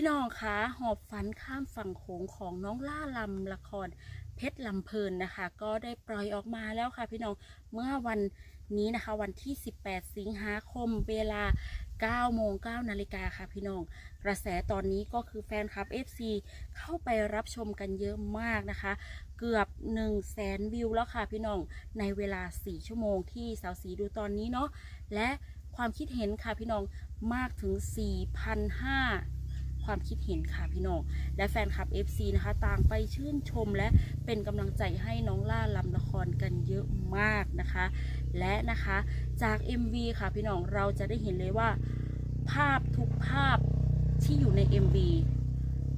พี่น้องคะหอบฝันข้ามฝั่งโขงของน้องล่าลำละครเพชรลำเพลินนะคะ ก็ได้ปล่อยออกมาแล้วค่ะ พี่น้องเมื่อวันนี้นะคะ วันที่ 18 สิงหาคมเวลา 9 โมง 9 นาฬิกาค่ะพี่น้อง กระแสตอนนี้ก็คือแฟนคลับ FC เข้าไปรับชมกันเยอะมากนะคะ เกือบ 1 0 0 0 0แสนวิวแล้วค่ะพี่น้อง ในเวลา 4 ชั่วโมงที่สาวสีดูตอนนี้เนาะและความคิดเห็นค่ะพี่น้องมากถึง 4,500 ความคิดเห็นค่ะพี่น้อง และแฟนคลับ FC นะคะ ต่างไปชื่นชมและเป็นกำลังใจให้น้องล่าลำละครกันเยอะมากนะคะ และนะคะจาก MV ค่ะพี่น้องเราจะได้เห็นเลยว่า ภาพทุกภาพที่อยู่ใน MV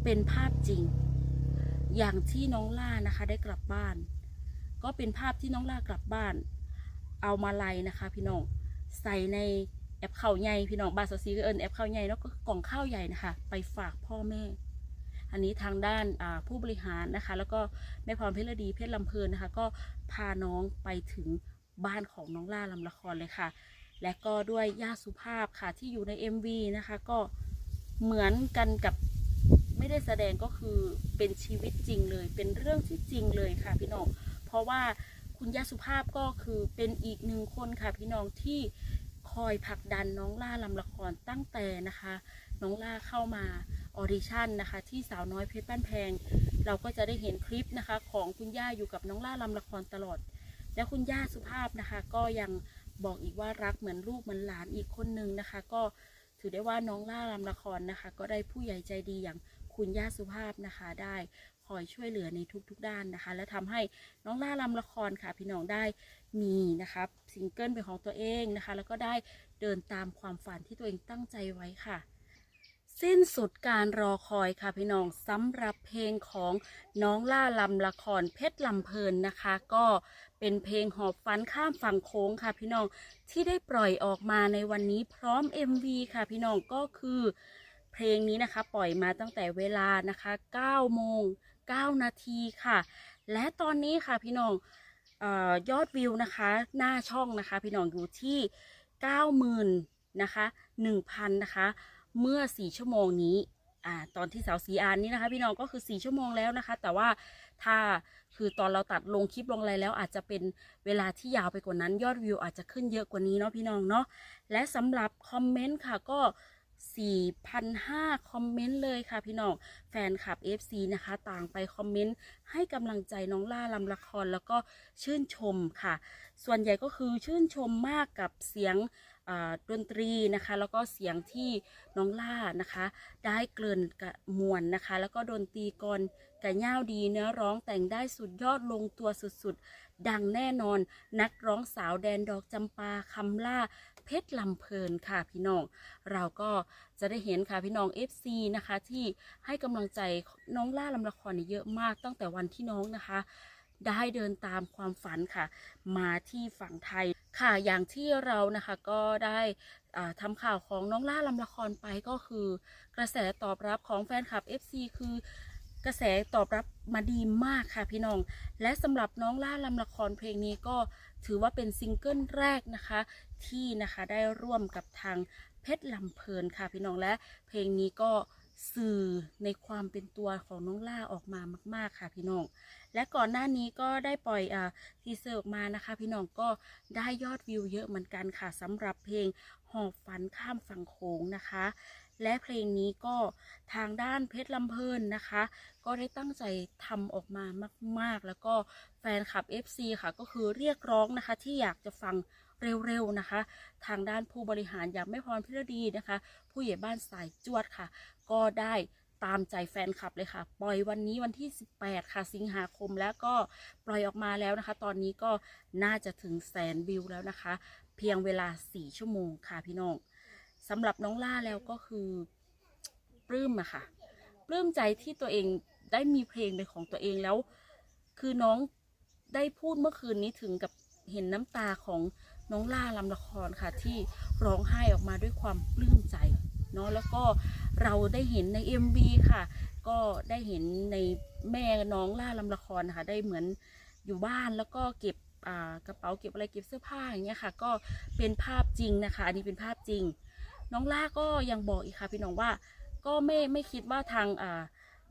เป็นภาพจริง อย่างที่น้องล่านะคะได้กลับบ้าน ก็เป็นภาพที่น้องล่ากลับบ้าน เอามาลัยนะคะ พี่น้องใส่ใน แอปข้าวใหญ่พี่น้องบาสซีก็เอิญแอปข้าวใหญ่แล้วก็กล่องข้าวใหญ่นะคะ ไปฝากพ่อแม่ อันนี้ทางด้านผู้บริหารนะคะ แล้วก็แม่พรเพชรดีเพชรลำเพลินนะคะ ก็พาน้องไปถึงบ้านของน้องล่าลำละครเลยค่ะ และก็ด้วยย่าสุภาพค่ะที่อยู่ใน MV นะคะ ก็เหมือนกันกับไม่ได้แสดงก็คือเป็นชีวิตจริงเลย เป็นเรื่องที่จริงเลยค่ะพี่น้อง เพราะว่าคุณย่าสุภาพก็คือเป็นอีกหนึ่งคนค่ะพี่น้องที่ คอยผลักดันน้องล่าลำละครตั้งแต่นะคะ น้องล่าเข้ามาออดิชั่นนะคะ ที่สาวน้อยเพชรบ้านแพง เราก็จะได้เห็นคลิปนะคะ ของคุณย่าอยู่กับน้องล่าลำละครตลอด และคุณย่าสุภาพนะคะ ก็ยังบอกอีกว่ารักเหมือนลูกเหมือนหลานอีกคนนึงนะคะ ก็ถือได้ว่าน้องล่าลำละครนะคะ ก็ได้ผู้ใหญ่ใจดีอย่างคุณย่าสุภาพนะคะได้คอยช่วยเหลือในทุกๆด้านนะคะ และทำให้น้องล่าลำละครค่ะพี่น้องได้มีนะคะ ซิงเกิลเป็นของตัวเองนะคะ แล้วก็ได้เดินตามความฝันที่ตัวเองตั้งใจไว้ค่ะ สิ้นสุดการรอคอยค่ะพี่น้องสำหรับเพลงของน้องล่าลำละครเพชรลำเพลินนะคะ ก็เป็นเพลงหอบฝันข้ามฝั่งโค้งค่ะพี่น้องที่ได้ปล่อยออกมาในวันนี้พร้อม MV ค่ะพี่น้องก็คือเพลงนี้นะคะปล่อยมาตั้งแต่เวลานะคะ9โมง9นาทีค่ะ และตอนนี้ค่ะพี่น้อง ออยอดวิวนะคะ หน้าช่องนะคะ พี่น้องอยู่ที่ 90,000นะคะ1,000นะคะเมื่อ 4 ชั่วโมงนี้อ่าตอนที่สาวสีอานนี้นะคะ พี่น้องก็คือ 4 ชั่วโมงแล้วนะคะ แต่ว่าถ้าคือตอนเราตัดลงคลิปลงอะไรแล้ว อาจจะเป็นเวลาที่ยาวไปกว่านั้นยอดวิวอาจจะขึ้นเยอะกว่านี้เนาะพี่น้องเนาะและสำหรับคอมเมนต์ค่ะก็ 4,500 คอมเมนต์เลยค่ะพี่น้องแฟนคลับ FC นะคะ ต่างไปคอมเมนต์ให้กำลังใจน้องล่าลำละครแล้วก็ชื่นชมค่ะ ส่วนใหญ่ก็คือชื่นชมมากกับเสียงดนตรีนะคะ แล้วก็เสียงที่น้องล่านะคะ ได้เกลิ่นกระมวลนะคะ แล้วก็ดนตรีกรกระย่าวดีเนื้อร้องแต่งได้สุดยอดลงตัวสุดๆ ดังแน่นอนนักร้องสาวแดนดอกจำปาคำล่า เพชรลำเพลินค่ะพี่น้อง เราก็จะได้เห็นค่ะพี่น้อง FC นะคะ ที่ให้กำลังใจน้องล่าลำละครเนี่ยเยอะมากตั้งแต่วันที่น้องนะคะ ได้เดินตามความฝันค่ะ มาที่ฝั่งไทยค่ะอย่างที่เรานะคะก็ได้อ่าทำข่าวของน้องล่าลำละครไปก็คือ กระแสตอบรับของแฟนคลับ FC คือ กระแสตอบรับมาดีมากค่ะพี่น้อง และสำหรับน้องล่าลำละครเพลงนี้ก็ถือว่าเป็นซิงเกิลแรกนะคะ ที่นะคะได้ร่วมกับทางเพชรลำเพลินค่ะพี่น้องและเพลงนี้ก็สื่อในความเป็นตัวของน้องล่าออกมามาก ๆ ค่ะพี่น้อง และก่อนหน้านี้ก็ได้ปล่อยอ่าทีเซอร์ออกมานะคะ พี่น้องก็ได้ยอดวิวเยอะเหมือนกันค่ะสำหรับเพลงหอบฝันข้ามฝั่งโขงนะคะ และเพลงนี้ก็ทางด้านเพชรลำเพลินนะคะ ก็ได้ตั้งใจทำออกมามาก ๆ แล้วก็แฟนคลับ FC ค่ะก็คือเรียกร้องนะคะที่อยากจะฟังเร็ว ๆ นะคะ ทางด้านผู้บริหารอย่างแม่พรพิรดีนะคะ ผู้ใหญ่บ้านสายจวดค่ะ ก็ได้ตามใจแฟนคลับเลยค่ะ ปล่อยวันนี้วันที่ 18 ค่ะ สิงหาคมแล้วก็ปล่อยออกมาแล้วนะคะ ตอนนี้ก็น่าจะถึงแสนวิวแล้วนะคะ เพียงเวลา 4 ชั่วโมงค่ะพี่น้อง สำหรับน้องล่าแล้วก็คือปลื้มอะค่ะปลื้มใจที่ตัวเองได้มีเพลงเป็นของตัวเองแล้ว คือน้องได้พูดเมื่อคืนนี้ถึงกับเห็นน้ำตาของน้องล่าลำละครค่ะ ที่ร้องไห้ออกมาด้วยความปลื้มใจเนาะแล้วก็เราได้เห็นใน MV ค่ะ ก็ได้เห็นในแม่น้องล่าลำละครนะคะได้เหมือนอยู่บ้านแล้วก็เก็บกระเป๋าเก็บอะไรเก็บเสื้อผ้าอย่างเงี้ยค่ะ ก็เป็นภาพจริงนะคะ อันนี้เป็นภาพจริง น้องล่าก็ยังบอกอีกค่ะพี่น้องว่าก็ไม่ไม่คิดว่าทางอ่า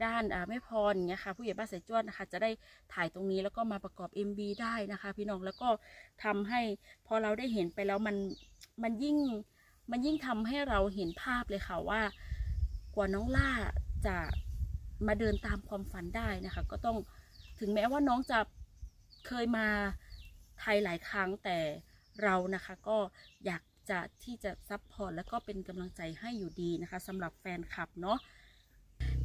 ด้านอ่าแม่พรอย่างเงี้ยค่ะผู้ใหญ่บ้านสายจวดนะคะจะได้ถ่ายตรงนี้แล้วก็มาประกอบ MV ได้นะคะ พี่น้องแล้วก็ทำให้พอเราได้เห็นไปแล้วมันมันยิ่งมันยิ่งทำให้เราเห็นภาพเลยค่ะว่า กว่าน้องล่าจะมาเดินตามความฝันได้นะคะ ก็ต้องถึงแม้ว่าน้องจะเคยมาไทยหลายครั้งแต่เรานะคะ ก็อยาก จะที่จะซัพพอร์ตแล้วก็เป็นกำลังใจให้อยู่ดีนะคะสำหรับแฟนคลับเนาะ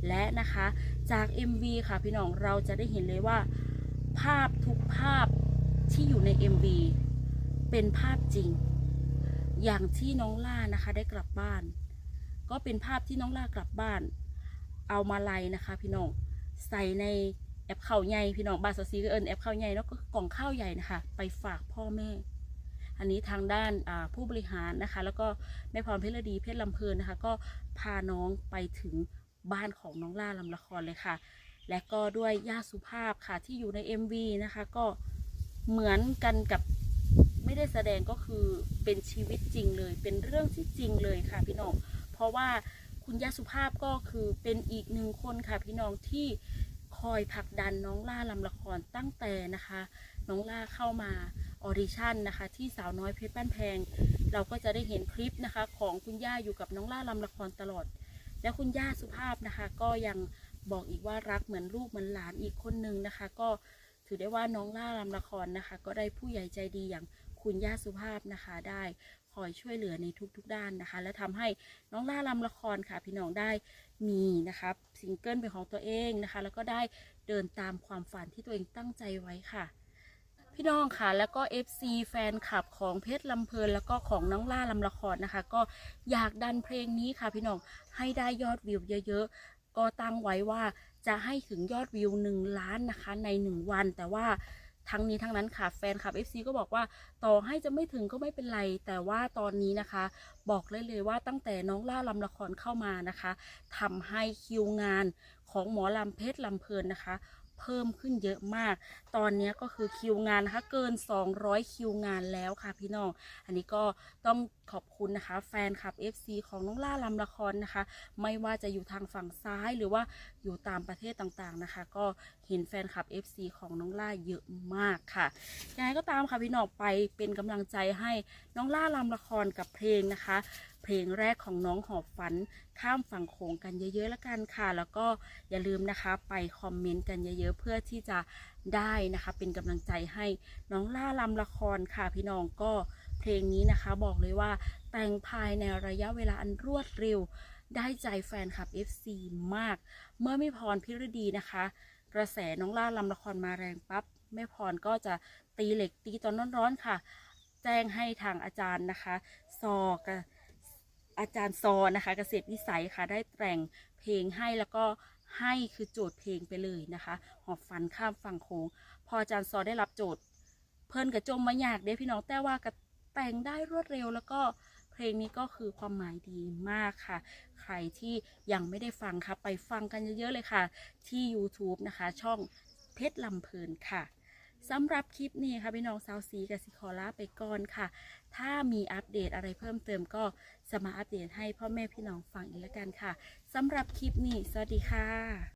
และนะคะจาก MV ค่ะพี่น้องเราจะได้เห็นเลยว่า ภาพทุกภาพที่อยู่ใน MV เป็นภาพจริง อย่างที่น้องล่านะคะได้กลับบ้าน ก็เป็นภาพที่น้องล่ากลับบ้าน เอามาลัยนะคะ พี่น้องใส่ในแอปข้าวใหญ่พี่น้องบาสซีก็เอิญแอปข้าวใหญ่แล้วก็กล่องข้าวใหญ่นะคะ ไปฝากพ่อแม่ อันนี้ทางด้านผู้บริหารนะคะ แล้วก็แม่พรเพชรดีเพชรลำเพลินนะคะ ก็พาน้องไปถึงบ้านของน้องล่าลำละครเลยค่ะ และก็ด้วยย่าสุภาพค่ะที่อยู่ใน MV นะคะ ก็เหมือนกันกับไม่ได้แสดงก็คือเป็นชีวิตจริงเลย เป็นเรื่องที่จริงเลยค่ะพี่น้อง เพราะว่าคุณย่าสุภาพก็คือเป็นอีกหนึ่งคนค่ะพี่น้องที่คอยผลักดันน้องล่าลำละครตั้งแต่นะคะ น้องล่าเข้ามา ออดิชั่นนะคะ ที่สาวน้อยเพชรบ้านแพง เราก็จะได้เห็นคลิปนะคะ ของคุณย่าอยู่กับน้องล่าลำละครตลอด และคุณย่าสุภาพนะคะ ก็ยังบอกอีกว่ารักเหมือนลูกเหมือนหลานอีกคนนึงนะคะ ก็ถือได้ว่าน้องล่าลำละครนะคะ ก็ได้ผู้ใหญ่ใจดีอย่างคุณย่าสุภาพนะคะได้คอยช่วยเหลือในทุกๆด้านนะคะ และทำให้น้องล่าลำละครค่ะ พี่น้องได้มีนะคะซิงเกิลเป็นของตัวเองนะคะ แล้วก็ได้เดินตามความฝันที่ตัวเองตั้งใจไว้ค่ะ พี่น้องค่ะแล้วก็ FC แฟนคลับของเพชรลำเพลินแล้วก็ของน้องล่าลำละครนะคะ ก็อยากดันเพลงนี้ค่ะ พี่น้องให้ได้ยอดวิวเยอะๆ ก็ตั้งไว้ว่าจะให้ถึงยอดวิว 1 ล้านนะคะใน 1 วัน แต่ว่าทั้งนี้ทั้งนั้นค่ะแฟนคลับ FC ก็บอกว่าต่อให้จะไม่ถึงก็ไม่เป็นไร แต่ว่าตอนนี้นะคะ บอกเลยเลยว่าตั้งแต่น้องล่าลำละครเข้ามานะคะทำให้คิวงานของหมอลำเพชรลำเพลินนะคะ เพิ่มขึ้นเยอะมาก ตอนนี้ก็คือคิวงานนะคะเกิน 200 คิวงานแล้วค่ะพี่น้อง อันนี้ก็ต้องขอบคุณนะคะ แฟนคลับ FC ของน้องล่าลำละครนะคะ ไม่ว่าจะอยู่ทางฝั่งซ้ายหรือว่าอยู่ตามประเทศต่างๆนะคะ ก็เห็นแฟนคลับ FC ของน้องล่าเยอะมากค่ะยังไงก็ตามค่ะพี่น้องไปเป็นกำลังใจให้น้องล่าลำละครกับเพลงนะคะ เพลงแรกของน้องหอบฝันข้ามฝั่งโขงกันเยอะๆแล้วกันค่ะ แล้วก็อย่าลืมนะคะไปคอมเมนต์กันเยอะๆ เพื่อที่จะได้นะคะ เป็นกำลังใจให้น้องล่าลำละครค่ะพี่น้องก็เพลงนี้นะคะ บอกเลยว่าแต่งภายในระยะเวลาอันรวดเร็ว ได้ใจแฟนคลับ FC มาก เมื่อไม่พรพิรดีนะคะ กระแสน้องล่าลำละครมาแรงปั๊บแม่พรก็จะตีเหล็กตีตอนร้อนๆค่ะ แจ้งให้ทางอาจารย์นะคะซอกะ อาจารย์ซอนะคะ เกษตรวิสัยค่ะได้แต่งเพลงให้แล้วก็ให้คือโจทย์เพลงไปเลยนะคะหอบฝันข้ามฝั่งโค้งพออาจารย์ซอได้รับโจทย์ เพิ่นกระจมมาอยากเด้พี่น้องแต่ว่าก็แต่งได้รวดเร็วแล้วก็เพลงนี้ก็คือความหมายดีมากค่ะ ใครที่ยังไม่ได้ฟังค่ะ ไปฟังกันเยอะๆเลยค่ะ ที่ YouTube นะคะ ช่องเพชรลำเพลินค่ะ สำหรับคลิปนี้ค่ะ พี่น้องสาวสีกับสิคอลาไปก่อนค่ะ ถ้ามีอัปเดตอะไรเพิ่มเติมก็จะมาอัปเดตให้พ่อแม่พี่น้องฟังอีกแล้วกันค่ะสำหรับคลิปนี้ สวัสดีค่ะ